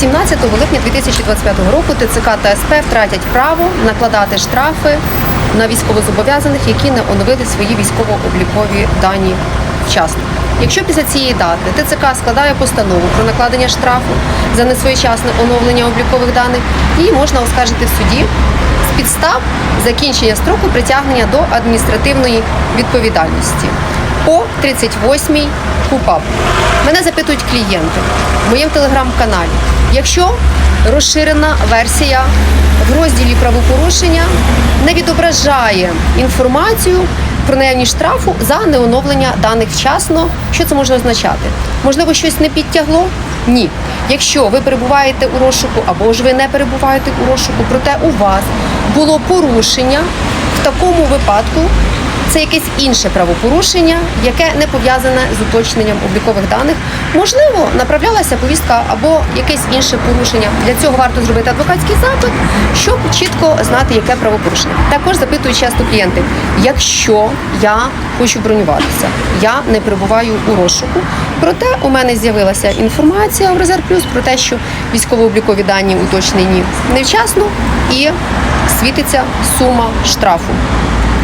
17 липня 2025 року ТЦК та СП втратять право накладати штрафи на військовозобов'язаних, які не оновили свої військово-облікові дані вчасно. Якщо після цієї дати ТЦК складає постанову про накладення штрафу за несвоєчасне оновлення облікових даних, її можна оскаржити в суді з підстав закінчення строку притягнення до адміністративної відповідальності по 38-й КУПАП. Мене запитують клієнти в моєму телеграм-каналі. Якщо розширена версія в розділі правопорушення не відображає інформацію про наявність штрафу за неоновлення даних вчасно, що це може означати? Можливо, щось не підтягло? Ні. Якщо ви перебуваєте у розшуку або ж ви не перебуваєте у розшуку, проте у вас було порушення, в такому випадку це якесь інше правопорушення, яке не пов'язане з уточненням облікових даних. Можливо, направлялася повістка або якесь інше порушення. Для цього варто зробити адвокатський запит, щоб чітко знати, яке правопорушення. Також запитують часто клієнти, якщо я хочу бронюватися, я не перебуваю у розшуку. Проте у мене з'явилася інформація в Резерв Плюс про те, що військово-облікові дані уточнені невчасно і світиться сума штрафу.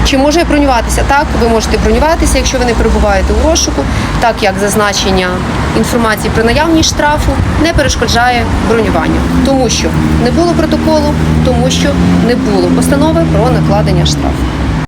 Чи може бронюватися? Так, ви можете бронюватися, якщо ви не перебуваєте у розшуку, так як зазначення інформації про наявність штрафу не перешкоджає бронюванню, тому що не було протоколу, тому що не було постанови про накладення штрафу.